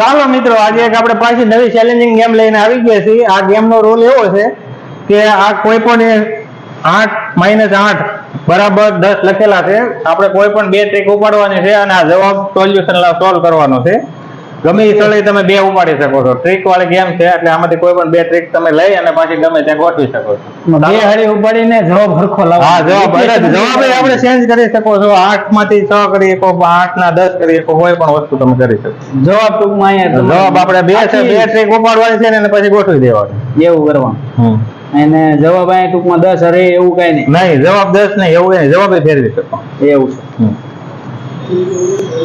ચાલો મિત્રો, આજે એક આપણે પાછી નવી ચેલેન્જિંગ ગેમ લઈને આવી ગયા છીએ. આ ગેમનો રોલ એવો છે કે આ કોઈ પણ આઠ માઇનસ આઠ બરાબર દસ લખેલા છે. આપણે કોઈ પણ બે ટ્રીક ઉપાડવાની છે અને આ જવાબ સોલ્યુશન સોલ્વ કરવાનો છે. ગમે એ સ્થળે તમે બે ઉપાડી શકો છો. ટ્રીક વાળી ગેમ છે એટલે આમાંથી કોઈ પણ બે ટ્રીક તમે લઈ અને પાછી ગમે ત્યાં ગોઠવી શકો છો. બે હળી ઉપાડીને જવાબ હરખો લાવો. હા જવાબ જવાબ આપણે ચેન્જ કરી શકો છો. આઠમાંથી છ કરી શકો આઠ ના દસ કરી શકો કોઈ પણ વસ્તુ તમે કરી શકો. જવાબ ટૂંકમાં અહીંયા જવાબ આપણે બે છે બે ટ્રીક ઉપાડવાની છે ને પછી ગોઠવી દેવાની. એવું કરવાનું અને જવાબ અહીંયા ટૂંકમાં દસ અરે એવું કઈ નહીં. નહીં જવાબ દસ નહીં એવું નહીં જવાબ ફેરવી શકો. એવું છે.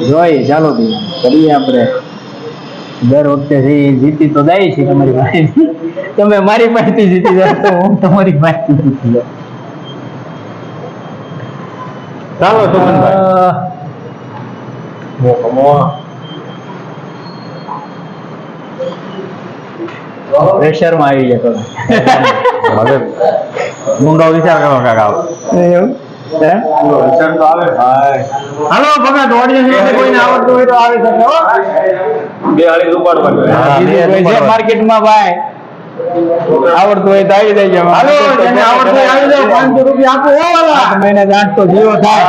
જોઈએ ચાલો ભાઈ કરીએ આપણે. દર વખતે છે એ જીતી તો જાય છે તમારી પાસેથી. તમે મારી પાસેથી જીતી જાવ તો હું તમારી પાસેથી જીતી જાઉં. ચાલો સુમનભાઈ. પ્રેશરમાં આવી જતો. હવે ઊંડો વિચાર કરો કાકા એવું? હાલો ભગત ઓડિયન્સમાંથી કોઈને આવડતું હોય તો આવી શકે હો બે હાળી ઉપાડવાની હા, બે બીજું કોઈ છે ઉપાડવા. માર્કેટમાં ભાઈ આવડતું હોય તો આવી જાય હાલો જેને આવડતું હોય આવી જાઓ પાંચસો રૂપિયા આપો હો વાલા આઠ મહિને આઠ તો જીવો થાય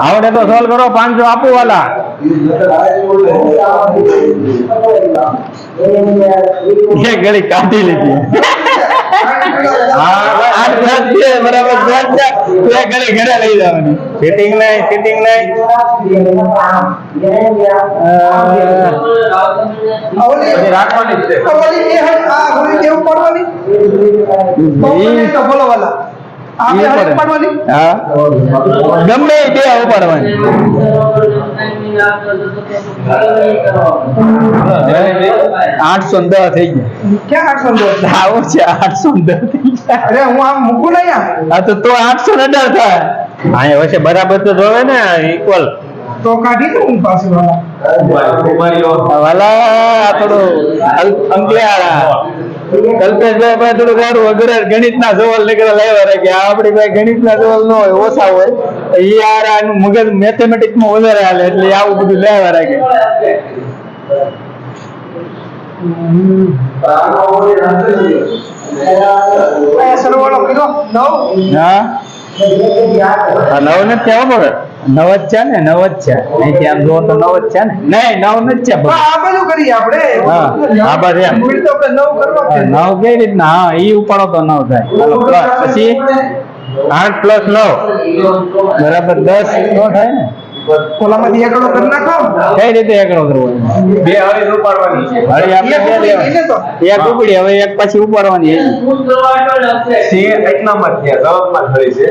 આવડે તો સોલ્વ કરો પાંચસો આપો વાલા એ ઘડી કાઢી લીધી સીટિંગ નહીં સીટિંગ નહીં. રાખવાની જ છે. ઈ પડે. હા ગમે બે ઉપાડવાની આઠસો ને દસ થઈ ગયા આવું છે આઠસો ને દસ થઈ ગયા. હા તો તો આઠસો ને દસ થાય. અહીંયા વચ્ચે બરાબર તો જોવે ને ઇક્વલ તો કાઢી આ વાલા અંકલેહાળા કલ્પેશભાઈ પાસે થોડું સારું અઘરા ગણિત ના સવાલ નીકળે લેવા રે કે આ ગણિત ના સવાલ ન હોય ઓછા હોય. ઈ યાર આનું મગજ મેથેમેટિક્સમાં વધારે હાલે એટલે આવું બધું લેવા રાખે. આ નવ ને કેવો પડે નવ જ છે ને નવ જ છે. નહીં ત્યાં જો તો નવ જ છે ને. નહીં નવ નથી છે બધું. હા આ બાજુ એમ. નવ કઈ રીતના? હા એ ઉપાડો તો નવ થાય. ચાલો. પછી આઠ પ્લસ નવ. બરાબર દસ નો થાય ને? કઈ રીતે એકડો કરવો? બે હાળી ઉપાડવાની. હળી આપણે બે એક ઉપડી હવે એક પછી ઉપાડવાની છે. હાળી છે.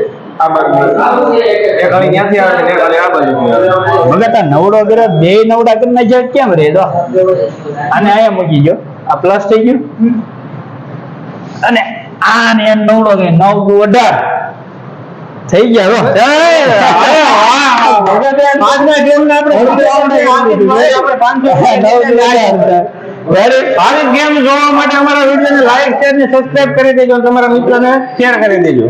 નવડો ગ્રહ બે નવડા કરી નાખ્યા કેમ રે? દો અને અહીંયા મૂકી ગયો. આ પ્લસ થઈ ગયું. અને આ ને નવડો નવ અઢાર. થઈ ગયા ગેમ જોવા માટે અમારા વિડીયોને લાઈક શેર ને કરી દેજો તમારા મિત્રોને શેર કરી દેજો